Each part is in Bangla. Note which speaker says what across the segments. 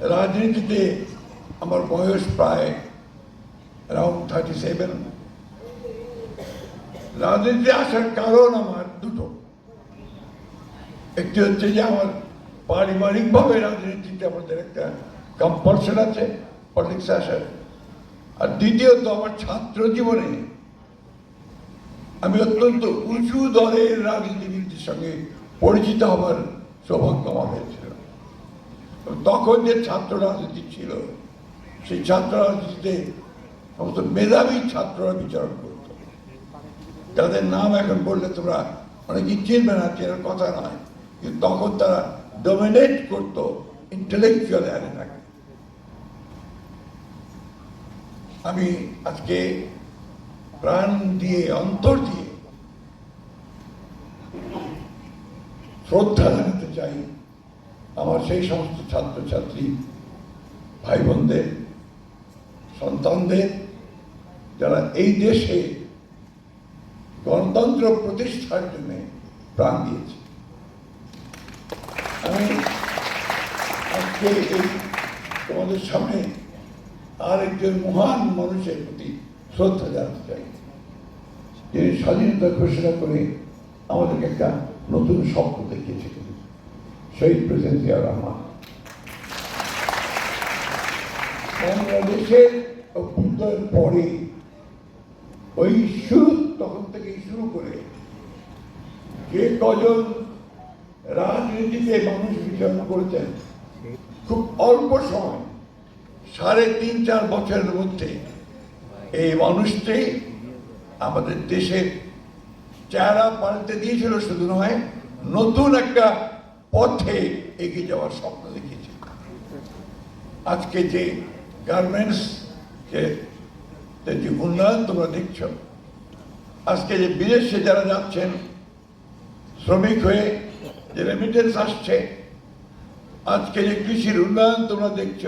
Speaker 1: রাজনীতিতে আমার বয়স প্রায় অ্যারাউন্ড থার্টি সেভেন রাজনীতিতে আসার কারণ আমার দুটো। একটি হচ্ছে যে আমার পারিবারিকভাবে রাজনীতিতে আমাদের একটা কম্পালশন আছে পলিটিক্স আসার। আর দ্বিতীয়ত আমার ছাত্র জীবনে আমি অত্যন্ত উঁচু দলের রাজনীতিবিদদের সঙ্গে পরিচিত হবার সৌভাগ্য আমার হয়েছিল তখন যে ছাত্র রাজনীতি ছিল, সেই ছাত্র রাজনীতিতে সমস্ত মেধাবী ছাত্ররা বিচরণ করত। যাদের নাম এখন বললে তোমরা অনেকেই চিনবে না, চেনার কথা নয়, কিন্তু তখন তারা ডোমিনেট করতো ইন্টেলেকচুয়াল অ্যারেনাকে আমি আজকে প্রাণ দিয়ে, অন্তর দিয়ে শ্রদ্ধা জানাতে চাই আমার সেই সমস্ত ছাত্রছাত্রী ভাই বোনদের সন্তানদের, যারা এই দেশে গণতন্ত্র প্রতিষ্ঠার জন্য প্রাণ দিয়েছে। আমি আজকে এই তোমাদের সামনে আর একজন মহান মানুষের প্রতি শ্রদ্ধা জানাতে চাই, যিনি স্বাধীনতা ঘোষণা করে আমাদেরকে একটা নতুন স্বপ্ন দেখিয়েছিলেন শহীদ প্রেসিডেন্ট জিয়া রহমান বাংলাদেশের অভ্যুদয়ের পরে ওই শুরু, তখন থেকেই শুরু করে যে কজন রাজনীতিতে মানুষ বিচরণ করেছেন, খুব অল্প সময়, সাড়ে তিন, চার বছরের মধ্যে, এই মানুষটি আমাদের দেশের চেহারা পাল্টে দিয়েছিল, শুধু নয়, নতুন একটা পথে এগিয়ে যাওয়ার স্বপ্ন দেখিয়েছে আজকে যে গার্মেন্টস যে উন্নয়ন তোমরা দেখছ, আজকে যে বিদেশে যারা যাচ্ছেন, শ্রমিক হয়ে যে রেমিটেন্স আসছে, আজকে যে কৃষির উন্নয়ন তোমরা দেখছ,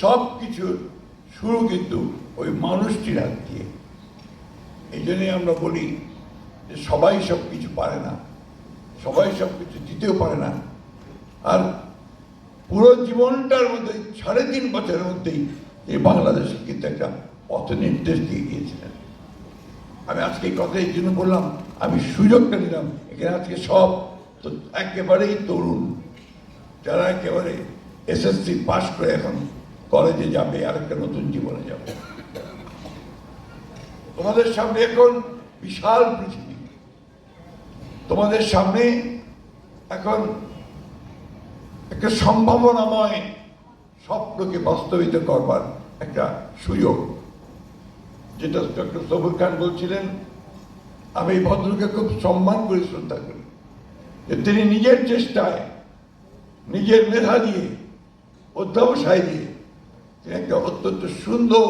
Speaker 1: সব কিছুর শুরু কিন্তু ওই মানুষটির হাত দিয়ে। এই আমরা বলি যে সবাই সব কিছু পারে না। সবাই সব কিছু দিতেও পারে না। আর পুরো জীবনটার মধ্যে, সাড়ে তিন বছরের মধ্যেই এই বাংলাদেশে কিন্তু একটা পথ নির্দেশ দিয়ে গিয়েছিলেন। আমি আজকে এই কথা এই জন্য বললাম, আমি সুযোগটা নিলাম। এখানে আজকে সব তো একেবারেই তরুণ, যারা একেবারে এসএসসি পাস করে এখন কলেজে যাবে আর একটা নতুন জীবনে যাবে। তোমাদের সামনে এখন বিশাল পৃথিবী। তোমাদের সামনে এখন একটা সম্ভাবনাময় স্বপ্নকে বাস্তবিত করবার একটা সুযোগ, যেটা ডক্টর সবুর খান বলছিলেন, আমি এই ভদ্রকে খুব সম্মান করে, শ্রদ্ধা করি, যে তিনি নিজের চেষ্টায় নিজের মেধা দিয়ে, অধ্যাবসায় দিয়ে তিনি একটা অত্যন্ত সুন্দর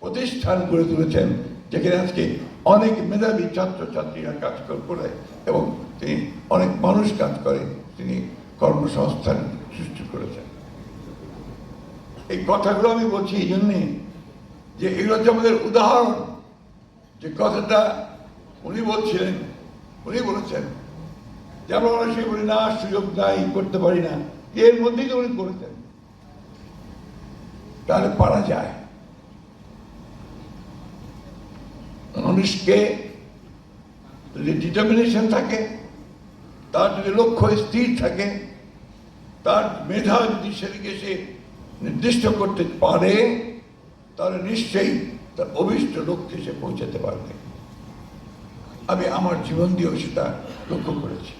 Speaker 1: প্রতিষ্ঠান গড়ে তুলেছেন, যেখানে আজকে অনেক মেধাবী ছাত্রছাত্রীরা কাজ করে এবং তিনি অনেক মানুষ কাজ করে, তিনি কর্মসংস্থান সৃষ্টি করেছেন। এই কথাগুলো আমি বলছি এই জন্যে যে এগুলো হচ্ছে আমাদের উদাহরণ। যে কথাটা উনি বলছিলেন, উনি বলেছেন যে আমরা সময় বলি, না, সুযোগ নাই, করতে পারি না। এর মধ্যেই তো উনি করেছেন। তাহলে পারা যায়। মানুষকে যদি ডিটারমিনেশন থাকে, তার যদি লক্ষ্য স্থির থাকে, তার মেধা যদি সেদিকে সে নির্দিষ্ট করতে পারে, তাহলে নিশ্চয়ই তার অভিষ্ট লক্ষ্যে সে পৌঁছাতে পারবে। আমি আমার জীবন দিয়েও সেটা লক্ষ্য করেছি।